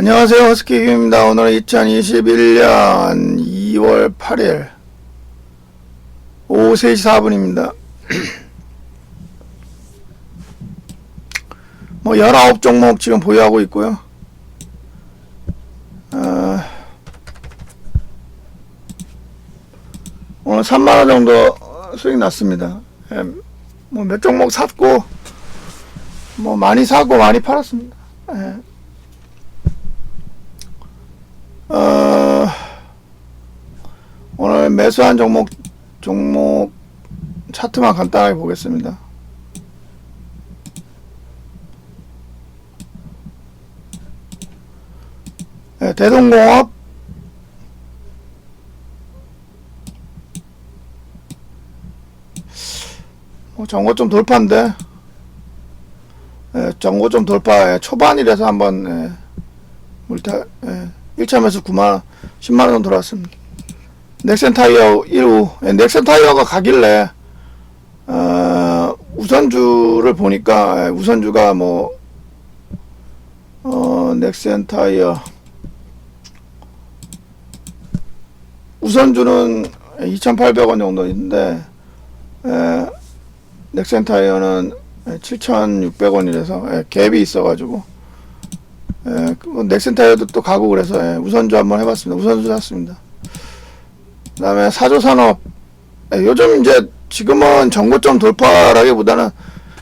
안녕하세요. 허스키입니다. 오늘은 2021년 2월 8일 오후 3시 4분입니다. 뭐 19종목 지금 보유하고 있고요. 아, 오늘 3만원 정도 수익 났습니다. 뭐몇 종목 샀고 뭐 많이 사고 많이 팔았습니다. 예. 어, 오늘 매수한 종목 종목 차트만 간단하게 보겠습니다. 네, 대동공업 뭐 정고점 돌파인데 예, 정고점 돌파 예, 초반이라서 한번 예, 물타 예, 1차 매수 9만 10만 원 들어왔습니다. 넥센 타이어 1호 예, 넥센 타이어가 가길래 어, 우선주를 보니까 예, 우선주가 뭐 어, 넥센 타이어 우선주는 2,800원 정도 있는데 에, 넥센 타이어는 7,600원이라서 갭이 있어가지고 에, 그뭐 넥센 타이어도 또 가고 그래서 예, 우선주 한번 해봤습니다. 우선주 샀습니다. 그 다음에 사조산업 예, 요즘 이제 지금은 정고점 돌파라기보다는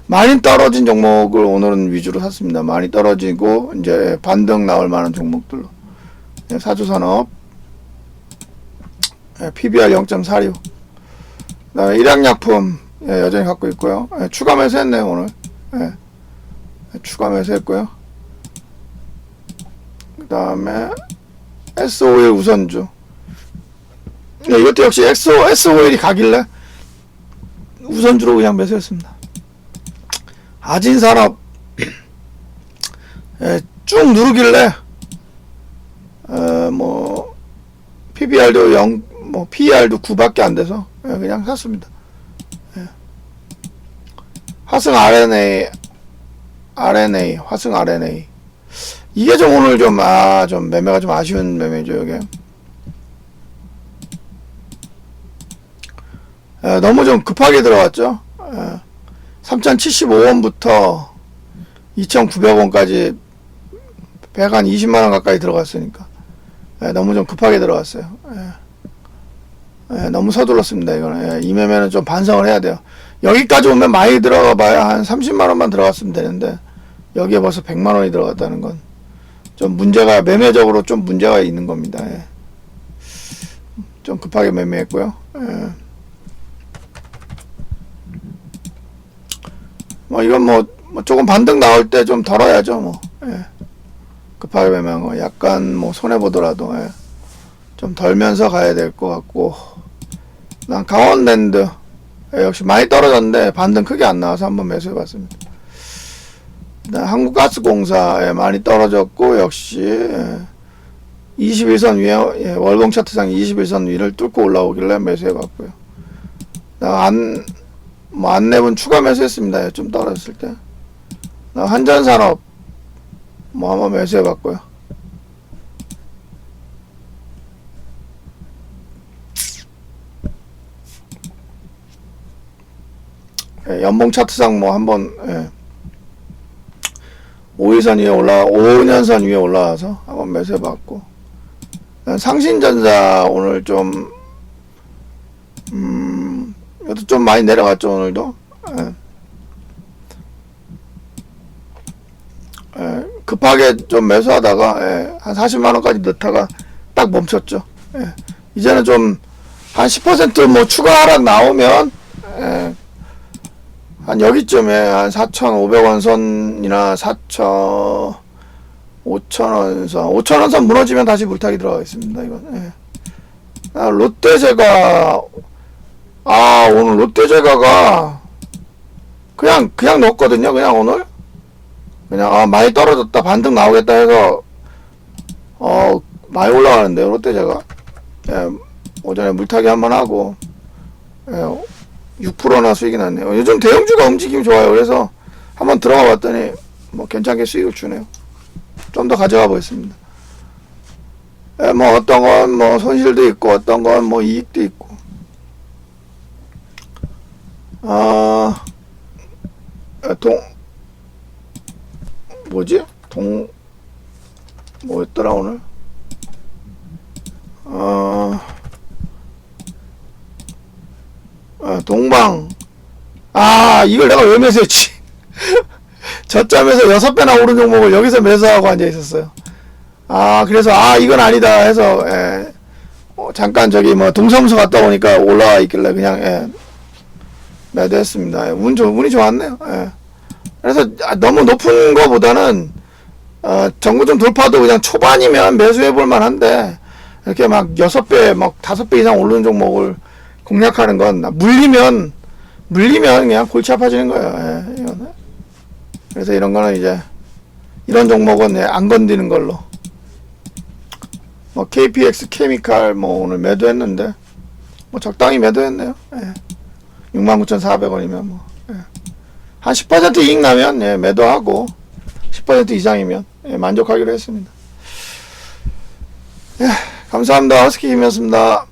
많이 떨어진 종목을 오늘은 위주로 샀습니다. 많이 떨어지고 이제 반등 나올 만한 종목들로 예, 사조산업 예, PBR 0.46 그다음에 일양약품 예, 여전히 갖고 있고요. 예, 추가 매수했네요 오늘. 추가 매수했고요. 그다음에 S5일 우선주. 예, 이것도 역시 XO, S5일이 가길래 우선주로 그냥 매수했습니다. 아진산업 예, 쭉 누르길래 어, 뭐 PBR도 0, 뭐 PER도 9밖에 안 돼서 예, 그냥 샀습니다. 예. 화승 RNA, RNA, 화승 RNA. 이게 좀 오늘 좀, 아, 좀 매매가 좀 아쉬운 매매죠, 이게. 예, 너무 좀 급하게 들어갔죠. 예. 3,075원부터 2,900원까지 100한 20만원 가까이 들어갔으니까. 예, 너무 좀 급하게 들어갔어요. 예. 예, 너무 서둘렀습니다. 이 매매는 좀 반성을 해야 돼요. 여기까지 오면 많이 들어가 봐야 한 30만 원만 들어갔으면 되는데 여기에 벌써 100만 원이 들어갔다는 건 좀 문제가 매매적으로 좀 문제가 있는 겁니다. 예. 좀 급하게 매매했고요. 예. 뭐 이건 뭐, 뭐 조금 반등 나올 때 좀 덜어야죠. 뭐 예. 급하게 거 약간 뭐 손해 보더라도 예. 좀 덜면서 가야 될 것 같고 난 강원랜드 예, 역시 많이 떨어졌는데 반등 크게 안 나와서 한번 매수해봤습니다. 그다음 한국가스공사 예, 많이 떨어졌고 역시 예, 21선 위에 예, 월봉 차트상 21선 위를 뚫고 올라오길래 매수해봤고요. 안, 뭐 안내분 추가 매수했습니다. 예, 좀 떨어졌을 때. 한전산업 뭐 한번 매수해봤고요. 예, 연봉 차트상 뭐 한번 예. 5일선 위에 올라 5년선 위에 올라와서 한번 매수해봤고 상신전자 오늘 좀 음, 이것도 좀 많이 내려갔죠 오늘도 예. 예, 급하게 좀 매수하다가 예, 한 40만 원까지 넣다가 딱 멈췄죠. 예, 이제는 좀 한 10%뭐 추가 하락 나오면 예, 한 여기쯤에 한 4,500원 선이나 4,000 5,000원 선 5,000원 선 무너지면 다시 물타기 들어가겠습니다. 이건 예. 아, 롯데제가 아 오늘 롯데제가가 그냥 그냥 넣었거든요. 그냥 오늘? 그냥 아 많이 떨어졌다 반등 나오겠다 해서 어 많이 올라가는데요 롯데제가. 예, 오전에 물타기 한번 하고 예, 6%나 수익이 났네요. 요즘 대형주가 움직임이 좋아요. 그래서 한번 들어가 봤더니 뭐 괜찮게 수익을 주네요. 좀 더 가져가 보겠습니다. 예, 뭐 어떤 건 뭐 손실도 있고 어떤 건 뭐 이익도 있고. 어, 아, 동 뭐지? 동 뭐였더라 오늘? 어, 아, 동방 아 이걸 내가 왜 매수했지? 저점에서 여섯 배나 오른 종목을 여기서 매수하고 앉아 있었어요. 아 그래서 아 이건 아니다 해서 예, 어, 잠깐 저기 뭐 동사무소 갔다 오니까 올라와 있길래 그냥 예, 매도했습니다. 예, 운 좋, 운이 좋았네요. 예. 그래서 아, 너무 높은 거보다는 어, 정구점 돌파도 그냥 초반이면 매수해 볼 만한데 이렇게 막 여섯 배, 막 다섯 배 이상 오르는 종목을 공략하는 건 물리면 물리면 그냥 골치 아파지는 거예요. 예, 이거는. 그래서 이런 거는 이제 이런 종목은 예, 안 건드리는 걸로. 뭐 KPX 케미칼 뭐 오늘 매도했는데 뭐 적당히 매도했네요. 예. 69,400원이면 뭐. 예. 한10% 이익 나면 예, 매도하고 10% 이상이면 예, 만족하기로 했습니다. 예, 감사합니다. 허스키님이었습니다.